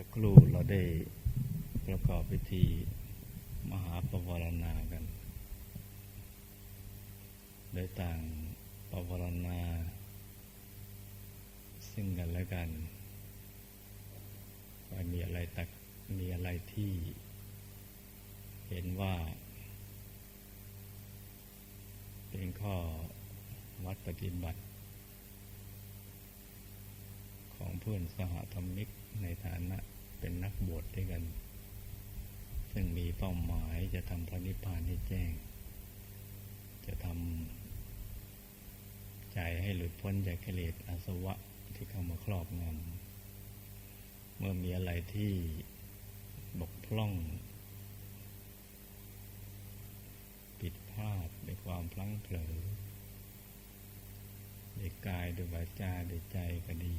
สักครู่เราได้ประกอบพิธีมหาปวารณากัน โดยต่างปวารณา ซึ่งกันและกันว่ามีอะไรตักมีอะไรที่เห็นว่า เป็นข้อวัดปฏิบัติ ของเพื่อนสหธรรมิก ในฐานะเป็นนักบวชด้วยกัน ซึ่งมีเป้าหมายจะทำพระนิพพานให้แจ้ง จะทำใจให้หลุดพ้นจากกิเลสอาสวะที่เข้ามาครอบงำเมื่อมีอะไรที่บกพร่องผิดพลาดในความพลั้งเผลอในกายด้วยวาจาด้วยใจก็ดี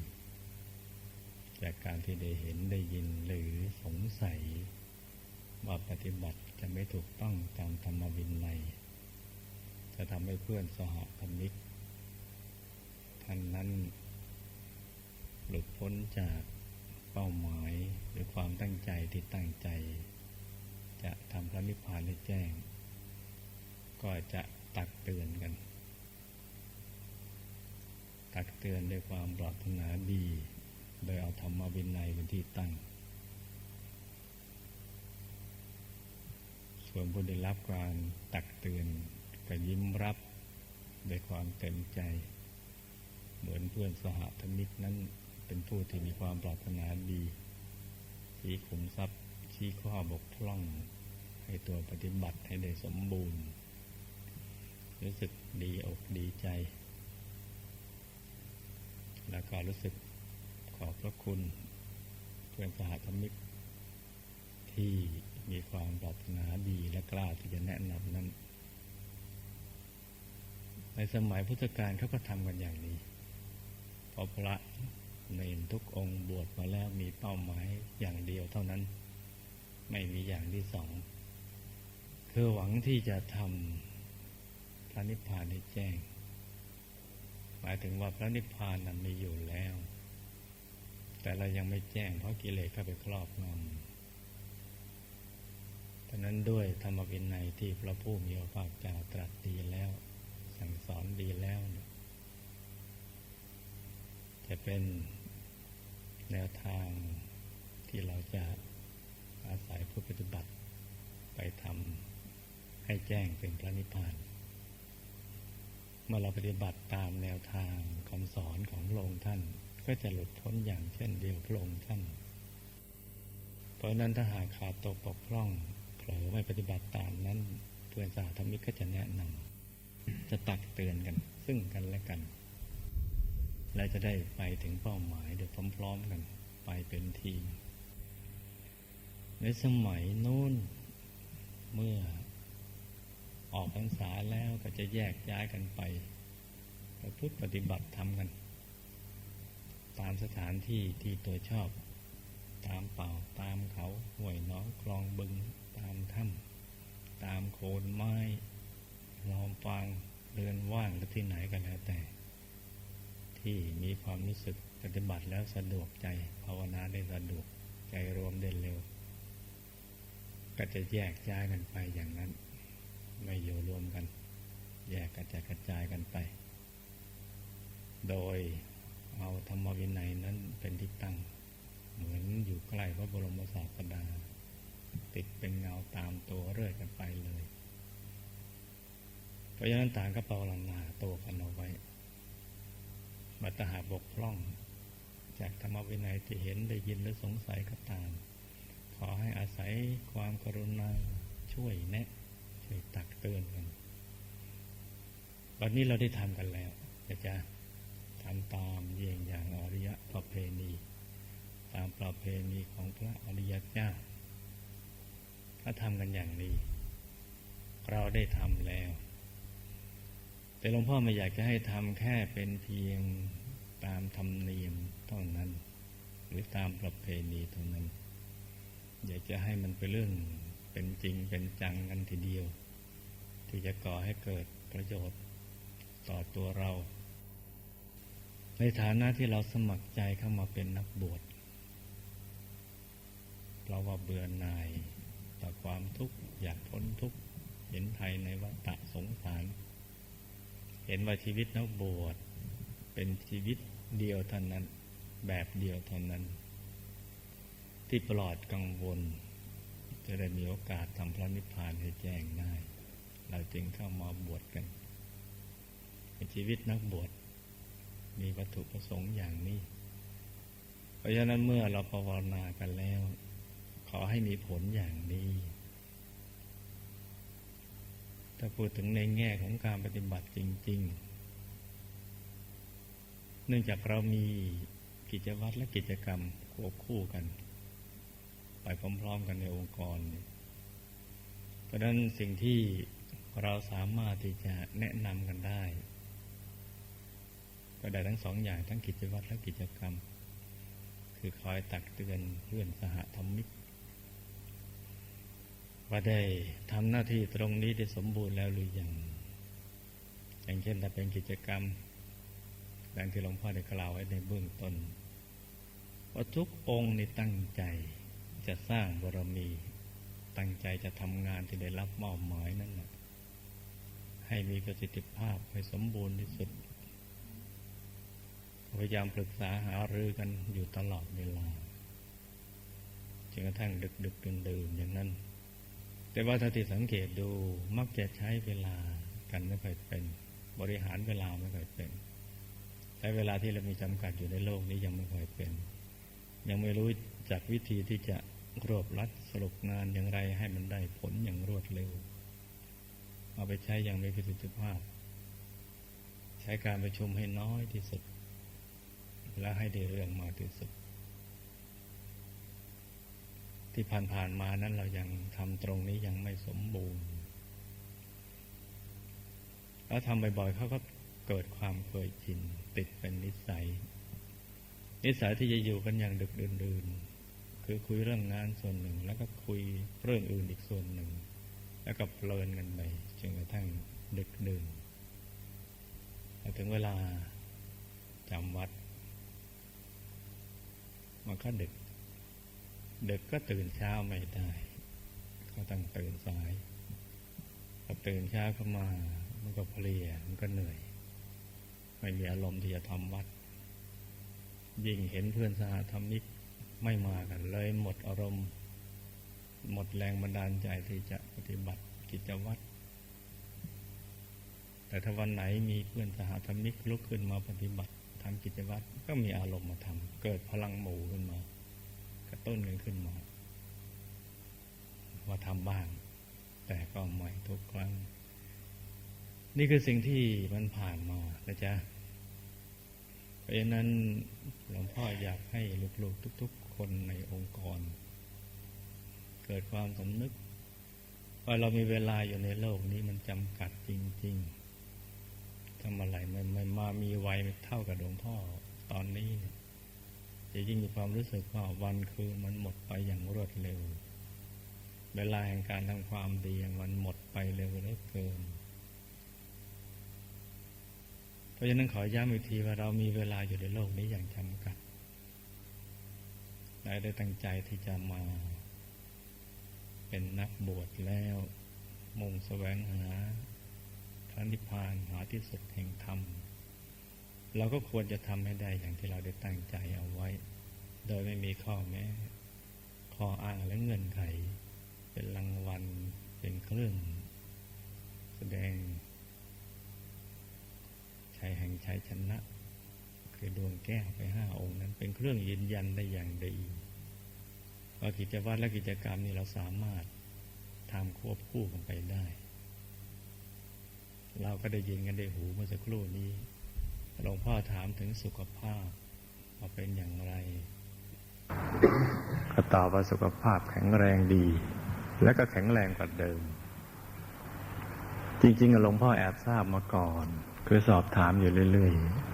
จากการที่ได้เห็นได้ยินหรือสงสัย ว่าปฏิบัติจะไม่ถูกต้องตามธรรมวินัยจะทำให้เพื่อนสหธรรมิกท่านนั้นหลุดพ้นจากเป้าหมายหรือความตั้งใจที่ตั้งใจ จะทำพระนิพพานให้แจ้ง ก็จะตักเตือนกัน ตักเตือนด้วยความปรารถนาดี โดยเอาธรรมวินัยเป็นที่ตั้ง ส่วนผู้ได้รับการตักเตือนก็ยิ้มรับด้วยความเต็มใจ เหมือนเพื่อนสหธมิกนั้นเป็นผู้ที่มีความปรารถนาดีชี้ขุมทรัพย์ชี้ข้อบกพร่อง ให้ตัวปฏิบัติให้ได้สมบูรณ์ รู้สึกดีอกดีใจ แล้วก็รู้สึก ขอบพระคุณเพื่อนสหธรรมิก ที่มีความปรารถนาดีและกล้าที่จะแนะนำนั้น ในสมัยพุทธกาลเขาก็ทำกันอย่างนี้พระพระเนนทุกองค์บวชมาแล้วมีเป้าหมายอย่างเดียวเท่านั้น ไม่มีอย่างที่สองคือหวังที่จะทำพระนิพพานให้แจ้ง หมายถึงว่าพระนิพพานนั้นมีอยู่แล้ว แต่เรายังไม่แจ้งเพราะกิเลสเข้าไปครอบงำเพราะนั้นด้วยธรรมวินัยที่พระผู้มีพระภาคเจ้าตรัสดีแล้ว สั่งสอนดีแล้วจะเป็นแนวทางที่เราจะอาศัยผู้ปฏิบัติไปทำให้แจ้งเป็นพระนิพพานเมื่อเราปฏิบัติตามแนวทางคำสอนของพระองค์ท่าน ก็จะหลุดพ้นอย่างเช่นเดียวพระองค์ท่าน เพราะนั้นถ้าหากขาดตกปกพร่องเผลอไม่ปฏิบัติตามนั้นเพื่อนสาธรรมิกก็จะแนะนำจะตักเตือนกัน ซึ่งกันและกัน และจะได้ไปถึงเป้าหมายโดยพร้อมๆกัน ไปเป็นทีม ในสมัยโน้นเมื่อออกพรรษาแล้วก็จะแยกย้ายกันไปประพฤติปฏิบัติทำกัน ตามสถานที่ที่ตัวชอบ ตามเป่าตามเขาห้วยน้องคลองบึง ตามถ้ำตามโคนไม้ลอมฟางเรือนว่างหรือที่ไหนก็แล้วแต่ ที่มีความรู้สึกปฏิบัติแล้วสะดวกใจภาวนาได้สะดวกใจรวมได้เร็ว ก็จะแยกย้ายกันไปอย่างนั้น ไม่อยู่รวมกัน แยกกระจายกระจายกันไป โดย เอาธรรมวินัยนั้นเป็นที่ตั้ง เหมือนอยู่ใกล้พระบรมศาสดา ติดเป็นเงาตามตัวเรื่อยกันไปเลย เพราะฉะนั้นต่างก็ภาวนาตัวกันเอาไว้บัตหาบกพร่อง จากธรรมวินัยที่เห็นได้ยินหรือสงสัยก็ตาม ขอให้อาศัยความกรุณาช่วยแนะ ช่วยตักเตือนกัน วันนี้เราได้ทำกันแล้วอาจารย์ ทำตามเยี่ยงอย่างอริยประเพณี ตามประเพณีของพระอริยเจ้าถ้าทำกันอย่างนี้ เราได้ทำแล้ว แต่หลวงพ่อไม่อยากจะให้ทำแค่เป็นเพียงตามธรรมเนียมเท่านั้น หรือตามประเพณีเท่านั้น อยากจะให้มันเป็นเรื่องเป็นจริงเป็นจังกันทีเดียว ที่จะก่อให้เกิดประโยชน์ต่อตัวเรา ในฐานะที่เราสมัครใจเข้ามาเป็นนักบวชเราว่าเบื่อหน่ายต่อความทุกข์อยากพ้นทุกข์เห็นภัยในวัฏสงสาร เห็นว่าชีวิตนักบวชเป็นชีวิตเดียวเท่านั้น แบบเดียวเท่านั้น ที่ปลอดกังวล จะได้มีโอกาสทำพระนิพพานให้แจ้งได้ เราจึงเข้ามาบวชกันชีวิตนักบวช มีวัตถุประสงค์อย่างนี้ เพราะฉะนั้นเมื่อเราภาวนากันแล้ว ขอให้มีผลอย่างนี้ ถ้าพูดถึงในแง่ของการปฏิบัติจริง ๆ เนื่องจากเรามีกิจวัตรและกิจกรรมควบคู่กัน ไปพร้อมๆกันในองค์กร เพราะนั้นสิ่งที่เราสามารถที่จะแนะนำกันได้ ก็ได้ทั้งสองอย่างทั้งกิจวัตรและกิจกรรม คือคอยตักเตือนเพื่อนสหธรรมิก ว่าได้ทำหน้าที่ตรงนี้ได้สมบูรณ์แล้วหรือยัง อย่างเช่นถ้าเป็นกิจกรรมดังที่หลวงพ่อได้กล่าวไว้ในเบื้องต้นว่าทุกองค์ในตั้งใจจะสร้างบารมี ตั้งใจจะทำงานที่ได้รับมอบหมายนั้นนะให้มีประสิทธิภาพให้สมบูรณ์ที่สุด พยายามปรึกษาหารือกันอยู่ตลอดเวลาจนกระทั่งดึกดึกดื่นดื่นอย่างนั้น แต่ว่าถ้าที่สังเกตดูมักจะใช้เวลากันไม่ค่อยเป็น บริหารเวลาไม่ค่อยเป็นใช้เวลาที่เรามีจำกัดอยู่ในโลกนี้ยังไม่ค่อยเป็น ยังไม่รู้จากวิธีที่จะรวบรัดสรุปงานอย่างไรให้มันได้ผลอย่างรวดเร็ว เอาไปใช้อย่างมีประสิทธิภาพ ใช้การประชุมให้น้อยที่สุด และให้ได้เรื่องมากที่สุด ที่ผ่านๆมานั้นเรายังทำตรงนี้ยังไม่สมบูรณ์ แล้วทำบ่อยๆเขาก็เกิดความเคยชินติดเป็นนิสัย นิสัยที่จะอยู่กันอย่างดึกดื่นๆคือคุยเรื่องงานส่วนหนึ่ง แล้วก็คุยเรื่องอื่นอีกส่วนหนึ่ง แล้วก็เพลินกันไปจนกระทั่งดึกดื่นถึงเวลาจำวัด มันก็ดึก ดึกก็ตื่นเช้าไม่ได้ ก็ต้องตื่นสายพอตื่นเช้าเข้ามา มันก็เพลียมันก็เหนื่อย ไม่มีอารมณ์ที่จะทำวัด ยิ่งเห็นเพื่อนสหธรรมิกไม่มากันเลยหมดอารมณ์ หมดแรงบันดาลใจที่จะปฏิบัติกิจวัตรแต่ถ้าวันไหนมีเพื่อนสหธรรมิกลุกขึ้นมาปฏิบัติ ทำกิจวัตรก็มีอารมณ์มาทำเกิดพลังหมู่ขึ้นมา กระตุ้นกันขึ้นมาว่าทำบ้าง แต่ก็ไม่ทุกครั้ง นี่คือสิ่งที่มันผ่านมานะจ๊ะเพราะฉะนั้นหลวงพ่ออยากให้ลูกๆทุก ๆ คนในองค์กร เกิดความสำนึกว่าเรามีเวลาอยู่ในโลกนี้มันจำกัดจริง ๆ ทำอะไรมันมันมามีวัยเท่ากับหลวงพ่อตอนนี้เนี่ยจะยิ่งมีความรู้สึกว่าวันคือมันหมดไปอย่างรวดเร็ว เวลาแห่งการทำความดีมันหมดไปเร็วเหลือเกิน เพราะฉะนั้นขอย้ำอีกทีว่าเรามีเวลาอยู่ในโลกนี้อย่างจำกัดได้ได้ตั้งใจที่จะมา เป็นนักบวชแล้ว มุ่งแสวงหา พระนิพพานหาที่สุดแห่งธรรม เราก็ควรจะทำให้ได้อย่างที่เราได้ตั้งใจเอาไว้ โดยไม่มีข้อแม้ข้ออ้างและเงื่อนไข เป็นรางวัลเป็นเครื่อง แสดงชัยแห่งชัยชนะ คือดวงแก้วไปห้าองค์นั้น เป็นเครื่องยืนยันได้อย่างดีว่ากิจวัตรและกิจกรรมนี้เราสามารถทำควบคู่กันไปได้ เราก็ได้ยินกันได้หูเมื่อสักครู่นี้ หลวงพ่อถามถึงสุขภาพว่าเป็นอย่างไร ก็ตอบว่าสุขภาพแข็งแรงดี และก็แข็งแรงกว่าเดิม จริงๆหลวงพ่อแอบทราบมาก่อน คือสอบถามอยู่เรื่อยๆ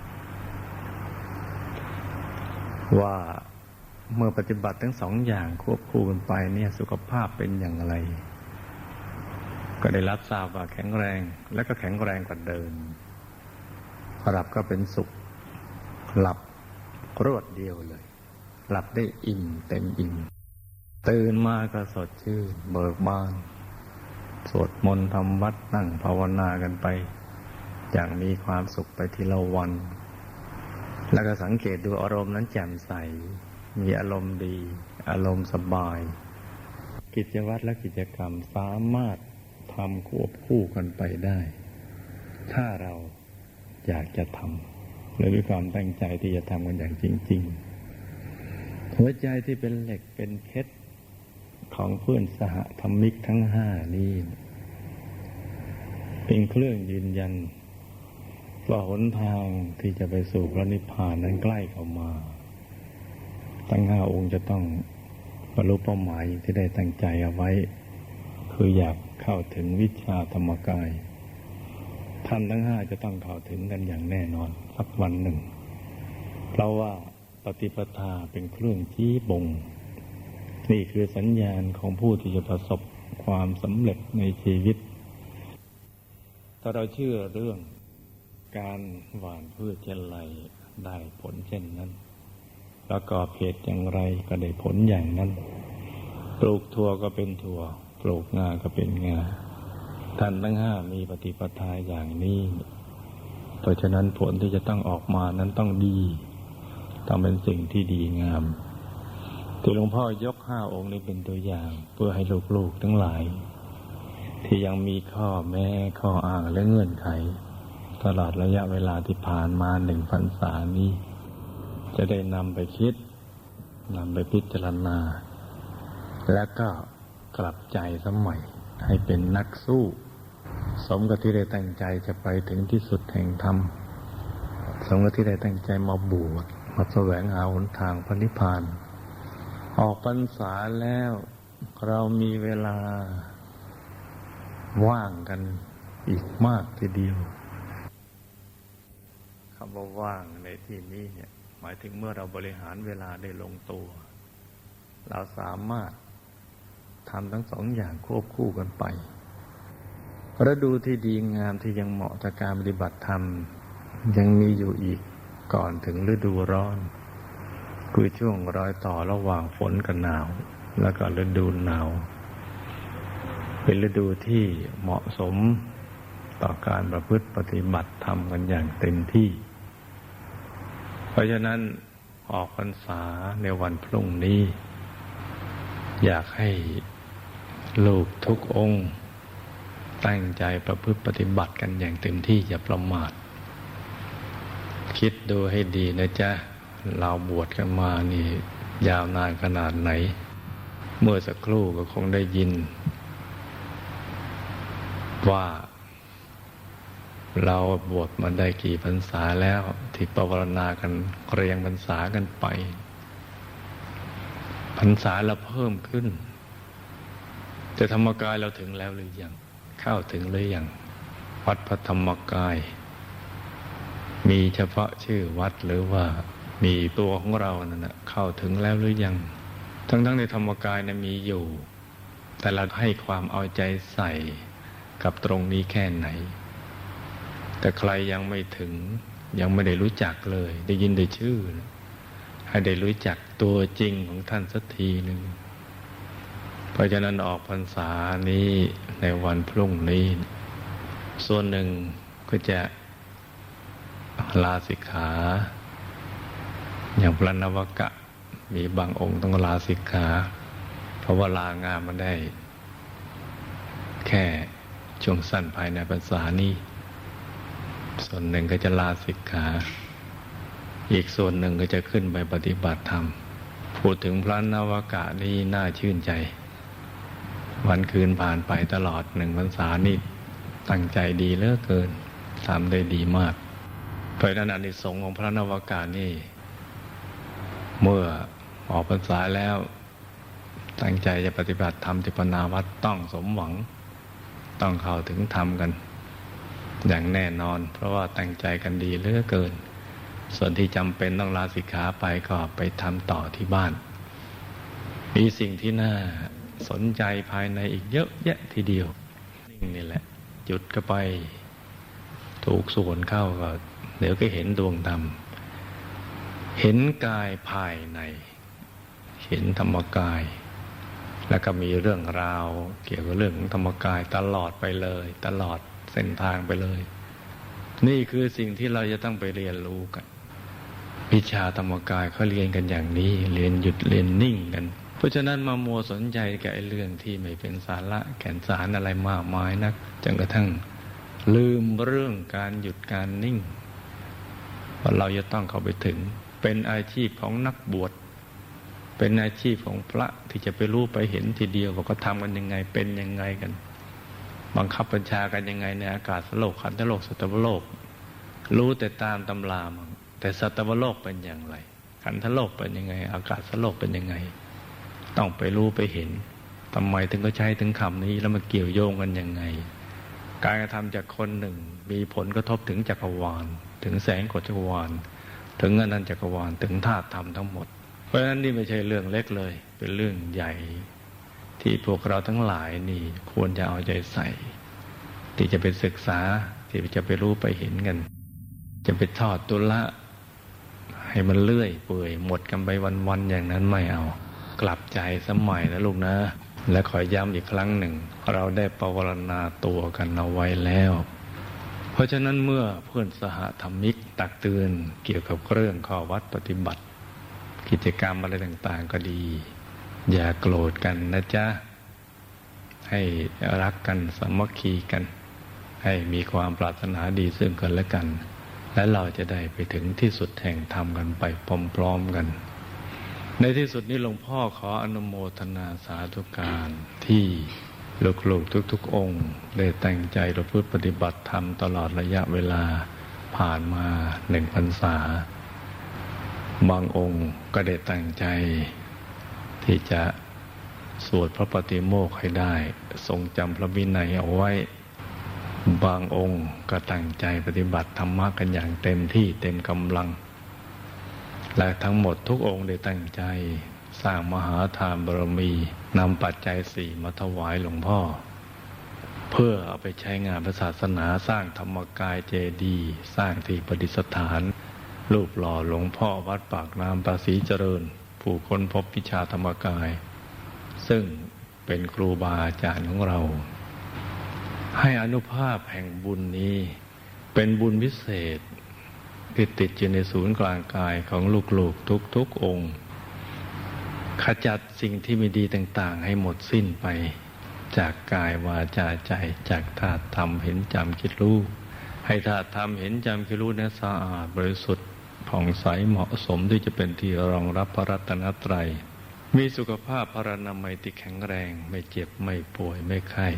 ว่าเมื่อปฏิบัติทั้งสองอย่างควบคู่กันไปเนี่ยสุขภาพเป็นอย่างไร ก็ได้รับทราบว่าแข็งแรงและก็แข็งแรงกว่าเดิมหลับก็เป็นสุข หลับรวดเดียวเลย หลับได้อิ่มเต็มอิ่มตื่นมาก็สดชื่นเบิกบานสวดมนต์ทำวัดนั่งภาวนากันไป อย่างมีความสุขไปทีละวัน แล้วก็สังเกตดูอารมณ์นั้นแจ่มใส มีอารมณ์ดี อารมณ์สบาย กิจวัตรและกิจกรรมสามารถ ทำควบคู่กันไปได้ ถ้าเราอยากจะทำและด้วยความตั้งใจที่จะทำกันอย่างจริง ๆ หัวใจที่เป็นเหล็กเป็นเพชรของเพื่อนสหธรรมิกทั้งห้านี้ เป็นเครื่องยืนยันว่าหนทางที่จะไปสู่พระนิพพานนั้นใกล้เข้ามา ทั้งห้าองค์จะต้องบรรลุเป้าหมายที่ได้ตั้งใจเอาไว้ คืออยาก เข้าถึงวิชาธรรมกาย ท่านทั้งห้าจะต้องเข้าถึงกันอย่างแน่นอน สักวันหนึ่ง เพราะว่าปฏิปทาเป็นเครื่องชี้บ่ง นี่คือสัญญาณของผู้ที่จะประสบความสำเร็จในชีวิต ถ้าเราเชื่อเรื่องการหว่านพืชเช่นไรได้ผลเช่นนั้น ประกอบเหตุอย่างไรก็ได้ผลอย่างนั้น ปลูกถั่วก็เป็นถั่ว ลกงาก็เป็นงาท่านทั้งห้ามีปฏิปทาอย่างนี้ เพราะฉะนั้นผลที่จะต้องออกมานั้นต้องดี ต้องเป็นสิ่งที่ดีงาม ที่หลวงพ่อยกห้าองค์นี้เป็นตัวอย่าง เพื่อให้ลูกๆทั้งหลาย ที่ยังมีข้อแม้ข้ออ้างและเงื่อนไข ตลอดระยะเวลาที่ผ่านมาหนึ่งพรรษานี้ จะได้นำไปคิดนำไปพิจารณา และก็ กลับใจสมัยให้เป็นนักสู้ สมกับที่ได้ตั้งใจจะไปถึงที่สุดแห่งธรรม สมกับที่ได้ตั้งใจมาบวชมาแสวงหาหนทางพระนิพพาน ออกพรรษาแล้วเรามีเวลาว่างกันอีกมากทีเดียวคำว่าว่างในที่นี้เนี่ย หมายถึงเมื่อเราบริหารเวลาได้ลงตัว เราสามารถ ทำทั้งสองอย่างควบคู่กันไปฤดูที่ดีงามที่ยังเหมาะกับการปฏิบัติธรรม ยังมีอยู่อีกก่อนถึงฤดูร้อน คือช่วงรอยต่อระหว่างฝนกับหนาว แล้วก็ฤดูหนาว เป็นฤดูที่เหมาะสมต่อการประพฤติปฏิบัติธรรมกันอย่างเต็มที่ เพราะฉะนั้นออกพรรษาในวันพรุ่งนี้ อยากให้ ลูกทุกองค์ ตั้งใจประพฤติปฏิบัติกันอย่างเต็มที่อย่าประมาท คิดดูให้ดีนะจ๊ะ เราบวชกันมานี่ ยาวนานขนาดไหน เมื่อสักครู่ก็คงได้ยิน ว่า เราบวชมาได้กี่พรรษาแล้วที่ปรารณากันเรียงพรรษากันไปพรรษาเราเพิ่มขึ้น แต่ธรรมกายเราถึงแล้วหรือยังเข้าถึงหรือยังวัดพระธรรมกาย มีเฉพาะชื่อวัดหรือว่ามีตัวของเรานั่นนะเข้าถึงแล้วหรือยัง ทั้งทั้งในธรรมกายนะมีอยู่ แต่เราให้ความเอาใจใส่กับตรงนี้แค่ไหน แต่ใครยังไม่ถึงยังไม่ได้รู้จักเลย ได้ยินได้ชื่อ ให้ได้รู้จักตัวจริงของท่านสักทีหนึ่ง เพราะฉะนั้นออกพรรษานี้ในวันพรุ่งนี้ ส่วนหนึ่งก็จะลาสิกขา อย่างพระนวกะมีบางองค์ต้องลาสิกขา เพราะว่าลางานมันได้ แค่ช่วงสั้นภายในพรรษานี้ ส่วนหนึ่งก็จะลาสิกขา อีกส่วนหนึ่งก็จะขึ้นไปปฏิบัติธรรม พูดถึงพระนวกะนี่น่าชื่นใจ วันคืนผ่านไปตลอดหนึ่งพรรษานี่ตั้งใจดีเลือเกินทำได้ดีมากเพราะนั้นอนิสงส์ของพระนวกะนี่ เมื่อออกพรรษาแล้ว ตั้งใจจะปฏิบัติธรรมที่ปนาวัดต้องสมหวัง ต้องเข้าถึงธรรมกัน อย่างแน่นอน เพราะว่าตั้งใจกันดีเลือเกิน ส่วนที่จำเป็นต้องลาสิกขาไปก็ไปทำต่อที่บ้าน มีสิ่งที่น่า สนใจภายในอีกเยอะแยะทีเดียว นิ่งนี่แหละ จุดก็ไป ถูกส่วนเข้าก็ เดี๋ยวก็เห็นดวงธรรม เห็นกายภายใน เห็นธรรมกาย แล้วก็มีเรื่องราว เกี่ยวกับเรื่องของธรรมกายตลอดไปเลย ตลอดเส้นทางไปเลย นี่คือสิ่งที่เราจะต้องไปเรียนรู้กันวิชาธรรมกายเขาเรียนกันอย่างนี้ เรียนหยุดเรียนนิ่งกัน เพราะฉะนั้นมามัวสนใจกับไอ้เรื่องที่ไม่เป็นสาระแก่นสารอะไรมากมายนักจนกระทั่งลืมเรื่องการหยุดการนิ่งว่าเราจะต้องเข้าไปถึง เป็นอาชีพของนักบวชเป็นอาชีพของพระที่จะไปรู้ไปเห็นทีเดียวว่าเขาทำกันยังไงเป็นยังไงกัน บังคับบัญชากันยังไงในอากาศสโลกขันธโลกสัตวโลก รู้แต่ตามตำรามังแต่สัตวโลกเป็นอย่างไรขันธโลกเป็นยังไง อากาศสโลกเป็นยังไง ต้องไปรู้ไปเห็นทำไมถึงก็ใช้ถึงคำนี้แล้วมันเกี่ยวโยงกันยังไง การกระทำจากคนหนึ่ง มีผลกระทบถึงจักรวาล ถึงแสงกฎจักรวาล ถึงอนันตจักรวาลถึงธาตุธรรมทั้งหมด เพราะฉะนั้นนี่ไม่ใช่เรื่องเล็กเลย เป็นเรื่องใหญ่ ที่พวกเราทั้งหลายนี่ควรจะเอาใจใส่ ที่จะไปศึกษาที่จะไปรู้ไปเห็นกัน จะไปทอดตุละ ให้มันเลื่อยเปื่อยหมดกันไปวันๆอย่างนั้นไม่เอา กลับใจสมัยนะลูกนะ และขอย้ำอีกครั้งหนึ่ง เราได้ปวารณาตัวกันเอาไว้แล้ว เพราะฉะนั้นเมื่อเพื่อนสหธรรมิกตักเตือนเกี่ยวกับเรื่องข้อวัดปฏิบัติ กิจกรรมอะไรต่างๆก็ดี อย่าโกรธกันนะจ๊ะ ให้รักกันสามัคคีกัน ให้มีความปรารถนาดีซึ่งกันและกัน และเราจะได้ไปถึงที่สุดแห่งธรรมกันไปพร้อมๆกัน ในที่สุดนี้หลวงพ่อขออนุโมทนาสาธุการที่ลูกๆทุกๆ องค์ ได้แต่งใจประพฤติปฏิบัติธรรมตลอดระยะเวลาผ่านมาหนึ่งพรรษา บางองค์ก็ได้ตั้งใจ ที่จะสวดพระปฏิโมกข์ให้ได้ ทรงจำพระวินัยเอาไว้ บางองค์ก็ตั้งใจปฏิบัติธรรมะกันอย่างเต็มที่เต็มกำลัง และทั้งหมดทุกองค์ได้ตั้งใจ สร้างมหาทานบารมีนำปัจจัยสี่มาถวายหลวงพ่อ เพื่อเอาไปใช้งานพระศาสนาสร้างธรรมกายเจดีย์สร้างที่ประดิษฐาน รูปหล่อหลวงพ่อวัดปากน้ำภาษีเจริญ ผู้ค้นพบวิชาธรรมกาย ซึ่งเป็นครูบาอาจารย์ของเรา ให้อนุภาพแห่งบุญนี้ เป็นบุญพิเศษ ที่ติดอยู่ในศูนย์กลางกายของลูกๆทุกๆองค์ ขจัดสิ่งที่ไม่ดีต่างๆ ให้หมดสิ้นไป จากกายวาจาใจจากธาตุธรรมเห็นจำคิดรู้ให้ธาตุธรรมเห็นจำคิดรู้นั้นสะอาดบริสุทธิ์ผ่องใสเหมาะสมที่จะเป็นที่รองรับพระรัตนตรัย มีสุขภาพพรรณนามัยที่แข็งแรง ไม่เจ็บไม่ป่วยไม่ไข้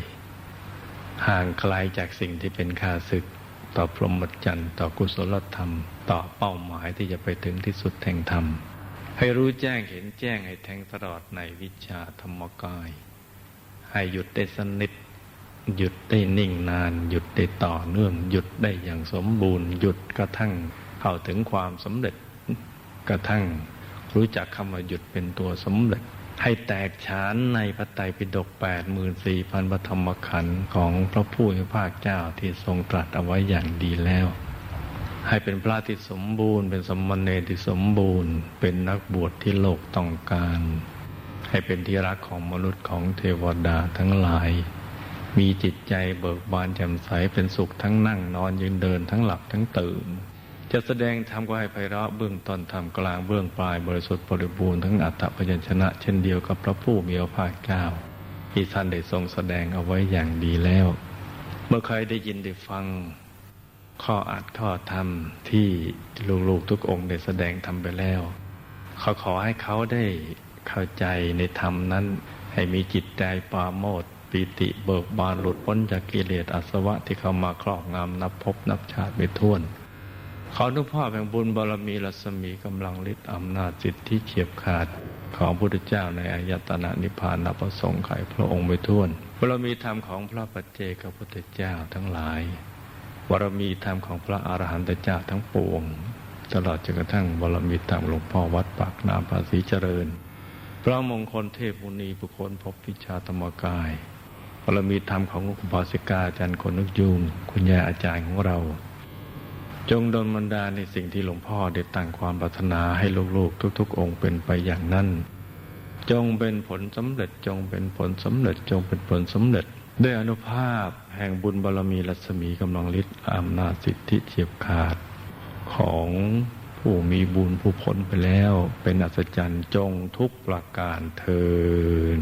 ห่างไกลจากสิ่งที่เป็นข้าศึก ต่อพรหมจรรย์ต่อกุศลธรรม ต่อเป้าหมายที่จะไปถึงที่สุดแห่งธรรม ให้รู้แจ้งเห็นแจ้งให้แทงตลอดในวิชาธรรมกาย ให้หยุดได้สนิทหยุดได้นิ่งนาน หยุดได้ต่อเนื่อง หยุดได้อย่างสมบูรณ์ หยุดกระทั่งเข้าถึงความสำเร็จกระทั่งรู้จักคำว่าหยุดเป็นตัวสำเร็จ ให้แตกฉานในพระไตรปิฎกแปดหมื่นสี่พันธรรมขันธ์ของพระผู้มีพระภาคเจ้าที่ทรงตรัสเอาไว้อย่างดีแล้ว ให้เป็นพระที่สมบูรณ์ เป็นสมณเณรที่สมบูรณ์ เป็นนักบวชที่โลกต้องการ ให้เป็นที่รักของมนุษย์ของเทวดาทั้งหลาย มีจิตใจเบิกบานแจ่มใสเป็นสุขทั้งนั่งนอนยืนเดินทั้งหลับทั้งตื่น จะแสดงธรรมก็ให้ไพเราะเบื้องต้นธรรมกลางเบื้องปลายบริสุทธิ์บริบูรณ์ทั้งอัตตพยัญชนะ เช่นเดียวกับพระผู้มีพระภาคเจ้าที่ท่านได้ทรงแสดงเอาไว้อย่างดีแล้ว เมื่อใครได้ยินได้ฟังข้ออัดข้อธรรมที่ลูกๆทุกองค์ได้แสดงทำไปแล้วเขาขอให้เขาได้เข้าใจในธรรมนั้น ให้มีจิตใจปราโมทย์ปีติเบิกบานหลุดพ้นจากกิเลสอาสวะที่เข้ามาครอบงำนับพบนับชาติไม่ถ้วน ขออนุภาพแห่งบุญบารมีรัศมีกำลังฤทธิ์อำนาจจิตที่เฉียบขาดของพระพุทธเจ้าในอายตนะนิพพานนับประสงค์ไขพระองค์ไม่ท้วนบารมีธรรมของพระปัจเจกพุทธเจ้าทั้งหลายบารมีธรรมของพระอรหันตเจ้าทั้งปวง ตลอดจนกระทั่งบารมีธรรมหลวงพ่อวัดปากน้ำภาษีเจริญ พระมงคลเทพมุนีบุคคลพบพิชาธรรมกายบารมีธรรมของอุบาสิกาอาจารย์คนนึกยูงคุณยายอาจารย์ของเรา จงดลบันดาลในสิ่งที่หลวงพ่อได้ตั้งความปรารถนาให้ลูกๆ ทุก ๆ องค์เป็นไปอย่างนั้น จงเป็นผลสำเร็จจงเป็นผลสำเร็จจงเป็นผลสำเร็จด้วยอนุภาพแห่งบุญบารมีรัศมีกำลังฤทธิ์อำนาจสิทธิเฉียบขาด ของผู้มีบุญผู้พ้นไปแล้ว เป็นอัศจรรย์จงทุกประการเทิน